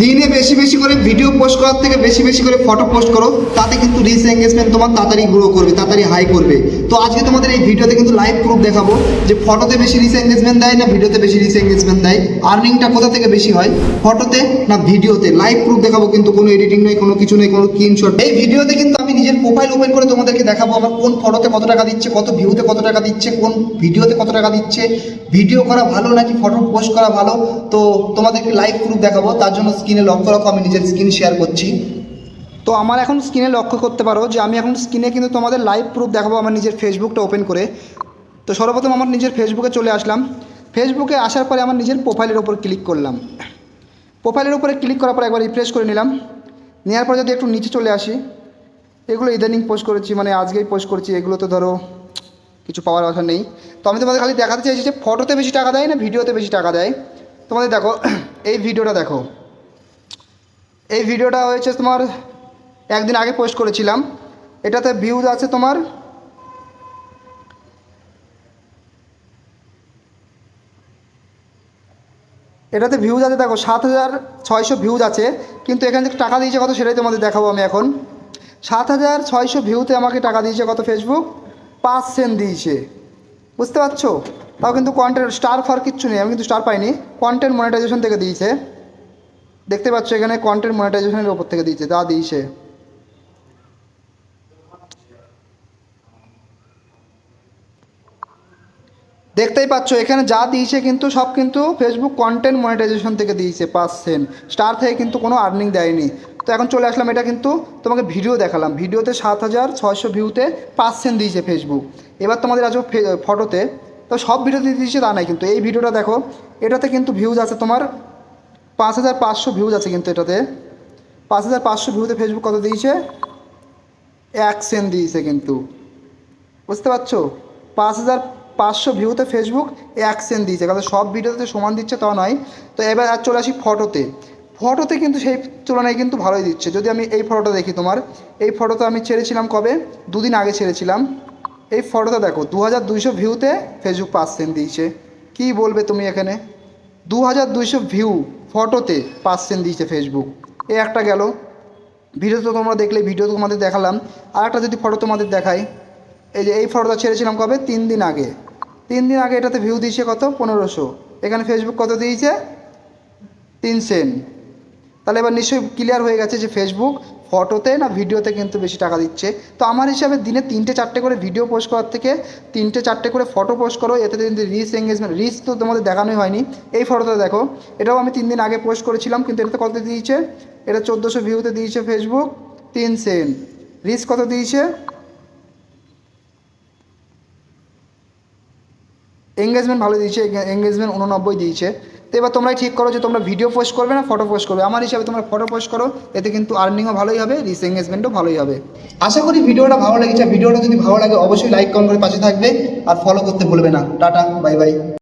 দিনে বেশি বেশি করে ভিডিও পোস্ট করার থেকে বেশি বেশি করে ফটো পোস্ট করো, তাতে কিন্তু রিচ এঙ্গেজমেন্ট তোমার তাড়াতাড়ি গ্রো করবে, তাড়াতাড়ি হাই করবে। তো আজকে তোমাদের এই ভিডিওতে কিন্তু লাইভ প্রুফ দেখাবো যে ফটোতে বেশি রিচ এঙ্গেজমেন্ট দেয় না ভিডিওতে বেশি রিচ এঙ্গেজমেন্ট দেয়। আর্নিংটা কোথা থেকে বেশি হয় ফটোতে না ভিডিওতে লাইভ প্রুফ দেখাবো কিন্তু কোনো এডিটিং নেই, কোনো কিছু নেই, কোনো স্ক্রিনশট এই ভিডিওতে কিন্তু আমি নিজের প্রোফাইল ওপেন করে তোমাদেরকে দেখাবো আমার কোন ফটোতে কত টাকা দিচ্ছে, কত ভিউতে কত টাকা দিচ্ছে, কোন ভিডিওতে কত টাকা দিচ্ছে। ভিডিও করা ভালো নাকি ফটো পোস্ট করা ভালো? তো তোমাদেরকে লাইভ প্রুফ দেখাবো, তার জন্য স্ক্রিনে লক্ষ্য রাখো, আমি নিজের স্ক্রিন শেয়ার করছি। তো আমার এখন স্ক্রিনে লক্ষ্য করতে পারো যে আমি এখন স্ক্রিনে কিন্তু তোমাদের লাইভ প্রুফ দেখাবো আমার নিজের ফেসবুকটা ওপেন করে। তো সর্বপ্রথম আমার নিজের ফেসবুকে চলে আসলাম। ফেসবুকে আসার পরে আমার নিজের প্রোফাইলের ওপর ক্লিক করলাম। প্রোফাইলের উপরে ক্লিক করার পর একবার রিফ্রেশ করে নিলাম। নেওয়ার পর যদি একটু নিচে চলে আসি, এগুলো ইদানিং পোস্ট করেছি মানে আজকেই পোস্ট করেছি এগুলো তো ধরো কিছু পাওয়ার কথা নেই। তো আমি তোমাদের খালি দেখাতে চাইছি যে ফটোতে বেশি টাকা দেয় না ভিডিওতে বেশি টাকা দেয়? তোমাদের দেখো, এই ভিডিওটা দেখো। এই ভিডিওটা হয়েছে তোমার একদিন আগে পোস্ট করেছিলাম। এটাতে ভিউজ আছে তোমার এটাতে ভিউজ আছে, দেখো, সাত হাজার ছয়শো ভিউজ আছে, কিন্তু এখান থেকে টাকা দিয়েছে কত সেটাই তোমাদের দেখাবো আমি এখন। সাত হাজার ছয়শো ভিউতে আমাকে টাকা দিয়েছে কত ফেসবুক পাঁচ সেন্ট দিয়েছে। বুঝতে পারছ? তাও কিন্তু কন্টেন্ট স্টার ফার কিচ্ছু নেই, আমি কিন্তু স্টার পাইনি। কন্টেন্ট মনিটাইজেশন থেকে দিয়েছে। দেখতে পাচ্ছ এখানে কন্টেন্ট মনিটাইজেশনের ওপর থেকে দিয়েছে, যা দিয়েছে। দেখতেই পাচ্ছ, এখানে যা দিয়েছে কিন্তু সব কিন্তু ফেসবুক কন্টেন্ট মনিটাইজেশন থেকে দিয়েছে পার্সেন্ট স্টার থেকে কিন্তু কোনো আর্নিং দেয়নি। তো এখন চলে আসলাম, এটা কিন্তু তোমাকে ভিডিও দেখালাম। ভিডিওতে সাত হাজার ছয়শো ভিউতে পার্সেন্ট দিয়েছে ফেসবুক এবার তোমাদের ফে- ফটোতে তো সব ভিডিওতে দিয়েছে তা নাই কিন্তু। এই ভিডিওটা দেখো, এটাতে কিন্তু ভিউজ আছে তোমার পাঁচ হাজার পাঁচশো ভিউজ আছে কিন্তু এটাতে। পাঁচ হাজার পাঁচশো ভিউতে ফেসবুক কত দিয়েছে? এক সেন্ট দিয়েছে কিন্তু। বুঝতে পারছ? পাঁচ হাজার পাঁচশো ভিউতে ফেসবুক এক সেন্ট দিয়েছে। কারণ সব ভিডিওতে সমান দিচ্ছে তা নয়। তো এবার আর চলে আসি ফটোতে ফটোতে কিন্তু সেই তুলনায় কিন্তু ভালোই দিচ্ছে। যদি আমি এই ফটোটা দেখি তোমার, এই ফটোটা আমি ছেড়েছিলাম কবে? দুদিন আগে ছেড়েছিলাম। এই ফটোটা দেখো দু হাজার দুইশো ভিউতে ফেসবুক পাঁচ সেন্ট দিয়েছে। কী বলবে তুমি এখানে? দু হাজার দুইশো ভিউ ফটোতে পাঁচ সেন্ট দিয়েছে ফেসবুক এ একটা গেল। ভিডিও তো তোমরা দেখলে ভিডিও তোমাদের দেখালাম। আর একটা যদি ফটো তোমাদের দেখাই, এই যে এই ফটোটা ছেড়েছিলাম কবে? তিন দিন আগে। তিন দিন আগে এটাতে ভিউ দিয়েছে কত? পনেরোশো। এখানে ফেসবুক কত দিয়েছে? তিন সেন্ট। তাহলে এবার নিশ্চয়ই ক্লিয়ার হয়ে গেছে যে ফেসবুক ফটোতে না ভিডিওতে কিন্তু বেশি টাকা দিচ্ছে। তো আমার হিসাবে দিনে তিনটে চারটে করে ভিডিও পোস্ট করার থেকে তিনটে চারটে করে ফটো পোস্ট করো এতে কিন্তু রিচ এঙ্গেজমেন্ট রিচ তো তোমাদের দেখানোই হয়নি। এই ফটোটা দেখো, এটাও আমি তিন দিন আগে পোস্ট করেছিলাম, কিন্তু এটাতে কত দিয়েছে? এটা চোদ্দোশো ভিউতে দিয়েছে ফেসবুক তিন সেন্ট রিচ কত দিয়েছে? এঙ্গেজমেন্ট ভালো দিয়েছে এঙ্গেজমেন্ট উননব্বই দিয়েছে। তো এবার তোমরাই ঠিক করো যে তোমরা ভিডিও পোস্ট করবে না ফটো পোস্ট করবে। আমার হিসাবে তোমরা ফটো পোস্ট করো, এতে কিন্তু আর্নিংও ভালোই হবে রিস এঙ্গেজমেন্টও ভালোই হবে। আশা করি ভিডিওটা ভালো লেগেছে। ভিডিওটা যদি ভালো লাগে, অবশ্যই লাইক কমেন্ট করে পাশে থাকবে। আর ফলো করতে ভুলবে না। Tata bye bye